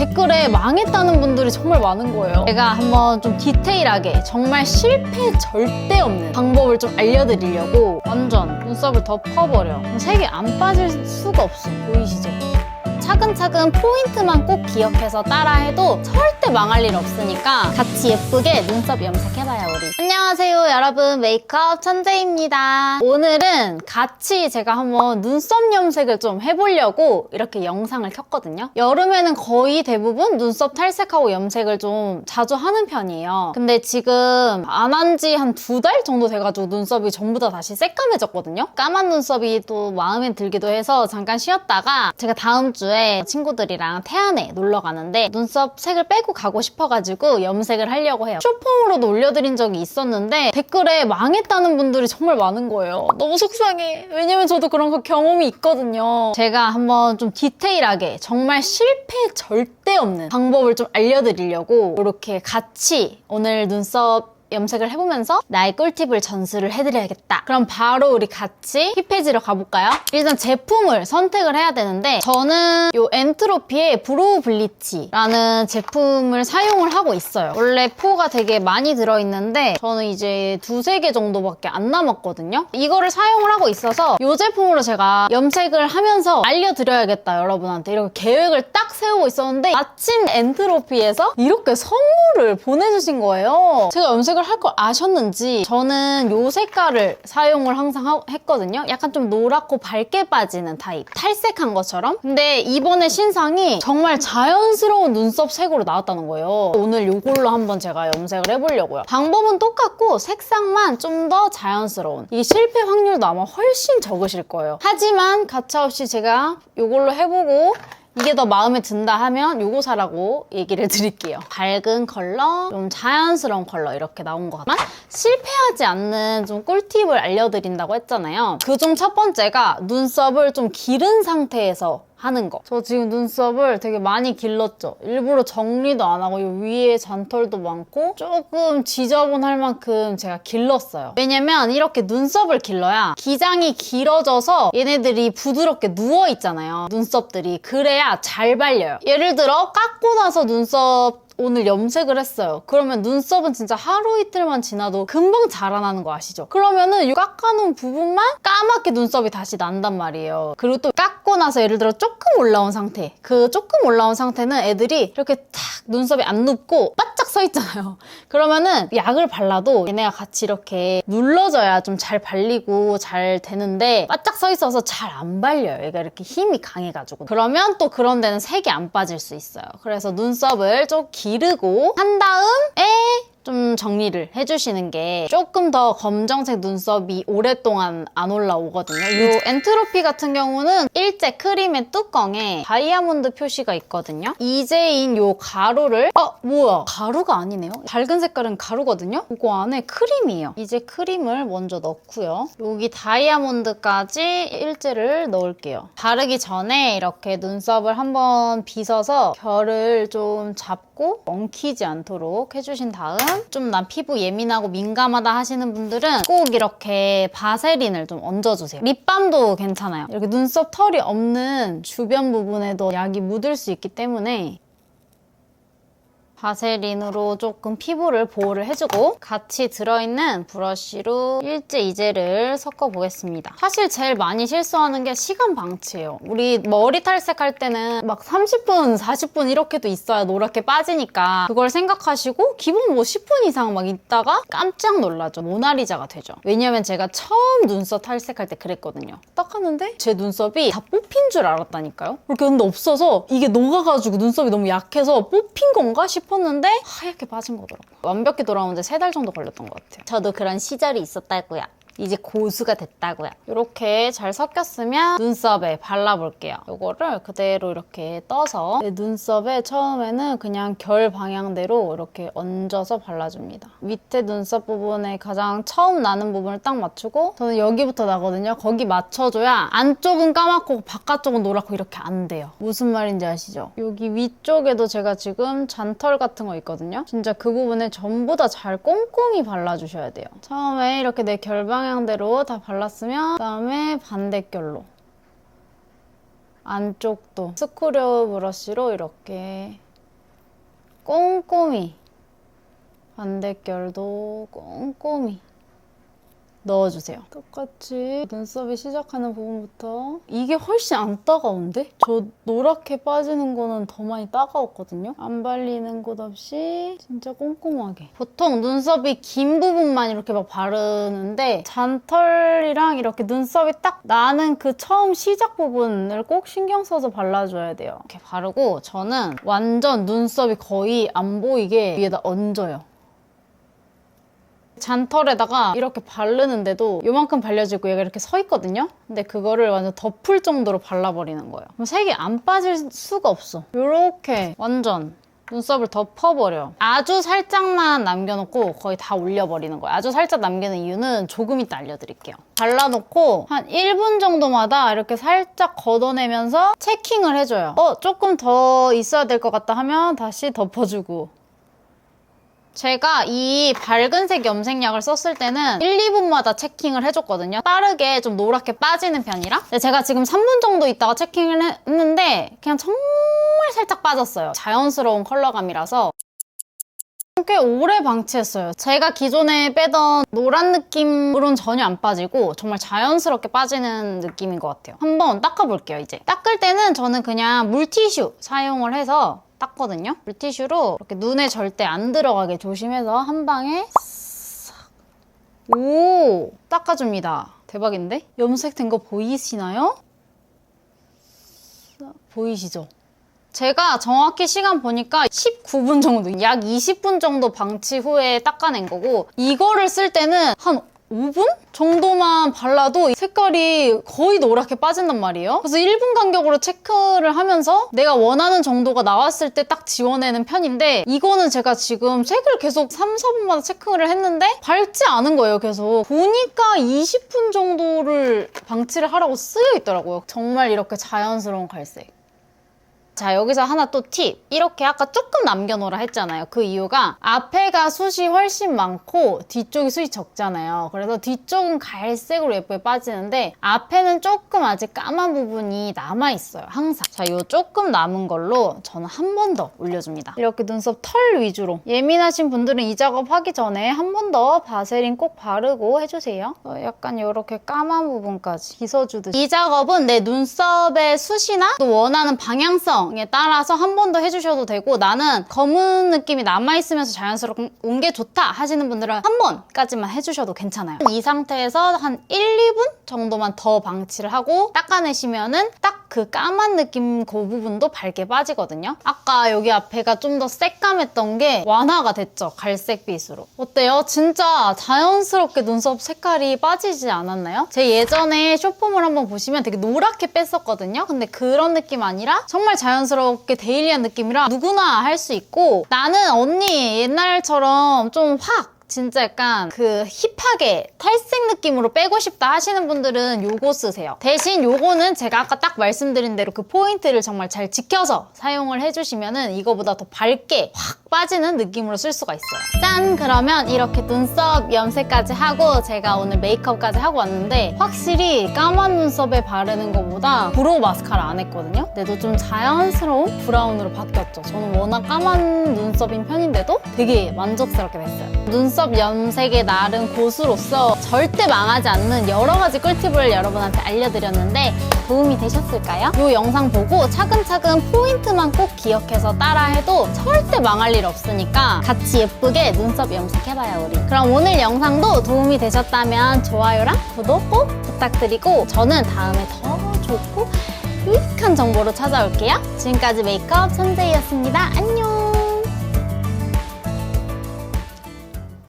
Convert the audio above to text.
댓글에 망했다는 분들이 정말 많은 거예요. 제가 한번 좀 디테일하게 정말 실패 절대 없는 방법을 좀 알려드리려고 완전 눈썹을 덮어버려. 색이 안 빠질 수가 없어. 보이시죠? 차근차근 포인트만 꼭 기억해서 따라해도 절대 망할 일 없으니까 같이 예쁘게 눈썹 염색해 봐요 우리. 안녕하세요 여러분. 메이크업 천재입니다. 오늘은 같이 제가 한번 눈썹 염색을 좀 해보려고 이렇게 영상을 켰거든요. 여름에는 거의 대부분 눈썹 탈색하고 염색을 좀 자주 하는 편이에요. 근데 지금 안 한 지 한 두 달 정도 돼가지고 눈썹이 전부 다 다시 새까매졌거든요. 까만 눈썹이 또 마음에 들기도 해서 잠깐 쉬었다가 제가 다음 주에 친구들이랑 태안에 놀러 가는데 눈썹 색을 빼고 가고 싶어가지고 염색을 하려고 해요. 쇼폼으로도 올려드 린 적이 있었는데 댓글에 망했다는 분들이 정말 많은 거예요. 너무 속상해. 왜냐면 저도 그런 거 경험이 있거든요. 제가 한번 좀 디테일하게 정말 실패 절대 없는 방법을 좀 알려드리려고 이렇게 같이 오늘 눈썹 염색을 해보면서 나의 꿀팁을 전수를 해드려야겠다. 그럼 바로 우리 같이 힙페이지로 가볼까요? 일단 제품을 선택을 해야 되는데 저는 이 엔트로피의 브로우 블리치라는 제품을 사용을 하고 있어요. 원래 포가 되게 많이 들어있는데 저는 이제 두세 개 정도밖에 안 남았거든요. 이거를 사용을 하고 있어서 이 제품으로 제가 염색을 하면서 알려드려야겠다 여러분한테 이렇게 계획을 딱 세우고 있었는데 마침 엔트로피에서 이렇게 선물을 보내주신 거예요. 제가 염색을 할 걸 아셨는지 저는 이 색깔을 사용을 항상 하- 했거든요. 약간 좀 노랗고 밝게 빠지는 타입. 탈색한 것처럼. 근데 이번에 신상이 정말 자연스러운 눈썹 색으로 나왔다는 거예요. 오늘 이걸로 한번 제가 염색을 해보려고요. 방법은 똑같고 색상만 좀 더 자연스러운. 이 실패 확률도 아마 훨씬 적으실 거예요. 하지만 가차없이 제가 이걸로 해보고 이게 더 마음에 든다 하면 요거 사라고 얘기를 드릴게요. 밝은 컬러, 좀 자연스러운 컬러 이렇게 나온 것 같지만 실패하지 않는 좀 꿀팁을 알려드린다고 했잖아요. 그중 첫 번째가 눈썹을 좀 기른 상태에서 하는 거. 저 지금 눈썹을 되게 많이 길렀죠. 일부러 정리도 안 하고 이 위에 잔털도 많고 조금 지저분할 만큼 제가 길렀어요. 왜냐면 이렇게 눈썹을 길러야 기장이 길어져서 얘네들이 부드럽게 누워 있잖아요. 눈썹들이. 그래야 잘 발려요. 예를 들어 깎고 나서 눈썹 오늘 염색을 했어요. 그러면 눈썹은 진짜 하루 이틀만 지나도 금방 자라나는 거 아시죠? 그러면은 이 깎아놓은 부분만 까맣게 눈썹이 다시 난단 말이에요. 그리고 또 깎고 나서 예를 들어 조금 올라온 상태. 그 조금 올라온 상태는 애들이 이렇게 탁 눈썹이 안 눕고 바짝 서 있잖아요. 그러면은 약을 발라도 얘네가 같이 이렇게 눌러져야 좀 잘 발리고 잘 되는데 바짝 서 있어서 잘 안 발려요. 얘가 이렇게 힘이 강해가지고. 그러면 또 그런 데는 색이 안 빠질 수 있어요. 그래서 눈썹을 좀 기르고 한 다음에 좀 정리를 해주시는 게 조금 더 검정색 눈썹이 오랫동안 안 올라오거든요. 이 엔트로피 같은 경우는 일제 크림의 뚜껑에 다이아몬드 표시가 있거든요. 이제인 요 가루를 어 뭐야 가루가 아니네요. 밝은 색깔은 가루거든요. 이거 안에 크림이에요. 이제 크림을 먼저 넣고요. 여기 다이아몬드까지 일제를 넣을게요. 바르기 전에 이렇게 눈썹을 한번 빗어서 결을 좀 잡고 엉키지 않도록 해주신 다음 좀 난 피부 예민하고 민감하다 하시는 분들은 꼭 이렇게 바세린을 좀 얹어주세요. 립밤도 괜찮아요. 이렇게 눈썹 털이 없는 주변 부분에도 약이 묻을 수 있기 때문에 바세린으로 조금 피부를 보호를 해주고 같이 들어있는 브러쉬로 일제 이제를 섞어보겠습니다. 사실 제일 많이 실수하는 게 시간 방치예요. 우리 머리 탈색할 때는 막 30분, 40분 이렇게도 있어야 노랗게 빠지니까 그걸 생각하시고 기본 뭐 10분 이상 막 있다가 깜짝 놀라죠. 모나리자가 되죠. 왜냐면 제가 처음 눈썹 탈색할 때 그랬거든요. 딱 하는데 제 눈썹이 다 뽑힌 줄 알았다니까요. 그렇게 근데 없어서 이게 녹아가지고 눈썹이 너무 약해서 뽑힌 건가 싶 었는데 하얗게 빠진 거더라고요. 완벽히 돌아오는데 세달 정도 걸렸던 것 같아요. 저도 그런 시절이 있었다고요. 이제 고수가 됐다고요. 이렇게 잘 섞였으면 눈썹에 발라볼게요. 이거를 그대로 이렇게 떠서 내 눈썹에 처음에는 그냥 결 방향대로 이렇게 얹어서 발라줍니다. 밑에 눈썹 부분에 가장 처음 나는 부분을 딱 맞추고 저는 여기부터 나거든요. 거기 맞춰줘야 안쪽은 까맣고 바깥쪽은 노랗고 이렇게 안 돼요. 무슨 말인지 아시죠? 여기 위쪽에도 제가 지금 잔털 같은 거 있거든요. 진짜 그 부분에 전부 다 잘 꼼꼼히 발라주셔야 돼요. 처음에 이렇게 내 결 방향 대로 다 발랐으면 그다음에 반대결로 안쪽도 스크류 브러쉬로 이렇게 꼼꼼히 반대결도 꼼꼼히 넣어주세요. 똑같이 눈썹이 시작하는 부분부터 이게 훨씬 안 따가운데? 저 노랗게 빠지는 거는 더 많이 따가웠거든요. 안 발리는 곳 없이 진짜 꼼꼼하게. 보통 눈썹이 긴 부분만 이렇게 막 바르는데 잔털이랑 이렇게 눈썹이 딱 나는 그 처음 시작 부분을 꼭 신경 써서 발라줘야 돼요. 이렇게 바르고 저는 완전 눈썹이 거의 안 보이게 위에다 얹어요. 잔털에다가 이렇게 바르는데도 요만큼 발려지고 얘가 이렇게 서 있거든요? 근데 그거를 완전 덮을 정도로 발라버리는 거예요. 그럼 색이 안 빠질 수가 없어. 요렇게 완전 눈썹을 덮어버려. 아주 살짝만 남겨놓고 거의 다 올려버리는 거예요. 아주 살짝 남기는 이유는 조금 이따 알려드릴게요. 발라놓고 한 1분 정도마다 이렇게 살짝 걷어내면서 체킹을 해줘요. 어, 조금 더 있어야 될 것 같다 하면 다시 덮어주고 제가 이 밝은색 염색약을 썼을 때는 1, 2분마다 체킹을 해줬거든요. 빠르게 좀 노랗게 빠지는 편이라. 제가 지금 3분 정도 있다가 체킹을 했는데 그냥 정말 살짝 빠졌어요. 자연스러운 컬러감이라서 꽤 오래 방치했어요. 제가 기존에 빼던 노란 느낌으로는 전혀 안 빠지고 정말 자연스럽게 빠지는 느낌인 것 같아요. 한번 닦아볼게요, 이제. 닦을 때는 저는 그냥 물티슈 사용을 해서 닦거든요. 물티슈로 이렇게 눈에 절대 안 들어가게 조심해서 한 방에 싹. 오! 닦아줍니다. 대박인데? 염색된 거 보이시나요? 싹. 보이시죠? 제가 정확히 시간 보니까 19분 정도, 약 20분 정도 방치 후에 닦아낸 거고 이거를 쓸 때는 한 5분 정도만 발라도 색깔이 거의 노랗게 빠진단 말이에요. 그래서 1분 간격으로 체크를 하면서 내가 원하는 정도가 나왔을 때 딱 지워내는 편인데 이거는 제가 지금 색을 계속 3, 4분마다 체크를 했는데 밝지 않은 거예요, 계속. 보니까 20분 정도를 방치를 하라고 쓰여 있더라고요. 정말 이렇게 자연스러운 갈색. 자 여기서 하나 또 팁. 이렇게 아까 조금 남겨놓으라 했잖아요. 그 이유가 앞에가 숱이 훨씬 많고 뒤쪽이 숱이 적잖아요. 그래서 뒤쪽은 갈색으로 예쁘게 빠지는데 앞에는 조금 아직 까만 부분이 남아있어요. 항상. 자, 요 조금 남은 걸로 저는 한 번 더 올려줍니다. 이렇게 눈썹 털 위주로. 예민하신 분들은 이 작업 하기 전에 한 번 더 바세린 꼭 바르고 해주세요. 어, 약간 이렇게 까만 부분까지 빗어주듯이. 이 작업은 내 눈썹의 숱이나 또 원하는 방향성 에 따라서 한 번 더 해주셔도 되고 나는 검은 느낌이 남아있으면서 자연스럽게 온게 좋다 하시는 분들은 한 번까지만 해주셔도 괜찮아요. 이 상태에서 한 1, 2분 정도만 더 방치를 하고 닦아내시면은 딱 그 까만 느낌 그 부분도 밝게 빠지거든요. 아까 여기 앞에가 좀 더 새까맸던 게 완화가 됐죠. 갈색 빛으로. 어때요? 진짜 자연스럽게 눈썹 색깔이 빠지지 않았나요? 제 예전에 쇼폼을 한번 보시면 되게 노랗게 뺐었거든요. 근데 그런 느낌 아니라 정말 자연스럽게 데일리한 느낌이라 누구나 할 수 있고 나는 언니 옛날처럼 좀 확 진짜 약간 그 힙하게 탈색 느낌으로 빼고 싶다 하시는 분들은 요거 쓰세요. 대신 요거는 제가 아까 딱 말씀드린 대로 그 포인트를 정말 잘 지켜서 사용을 해주시면은 이거보다 더 밝게 확 빠지는 느낌으로 쓸 수가 있어요. 짠! 그러면 이렇게 눈썹 염색까지 하고 제가 오늘 메이크업까지 하고 왔는데 확실히 까만 눈썹에 바르는 것보다 브로우 마스카라 안 했거든요? 근데도 좀 자연스러운 브라운으로 바뀌었죠. 저는 워낙 까만 눈썹인 편인데도 되게 만족스럽게 됐어요. 눈썹 염색의 나름 고수로서 절대 망하지 않는 여러 가지 꿀팁을 여러분한테 알려드렸는데 도움이 되셨을까요? 이 영상 보고 차근차근 포인트만 꼭 기억해서 따라해도 절대 망할 일 없으니까 같이 예쁘게 눈썹 염색해봐요 우리. 그럼 오늘 영상도 도움이 되셨다면 좋아요랑 구독 꼭 부탁드리고 저는 다음에 더 좋고 유익한 정보로 찾아올게요. 지금까지 메이크업 천재이었습니다. 안녕!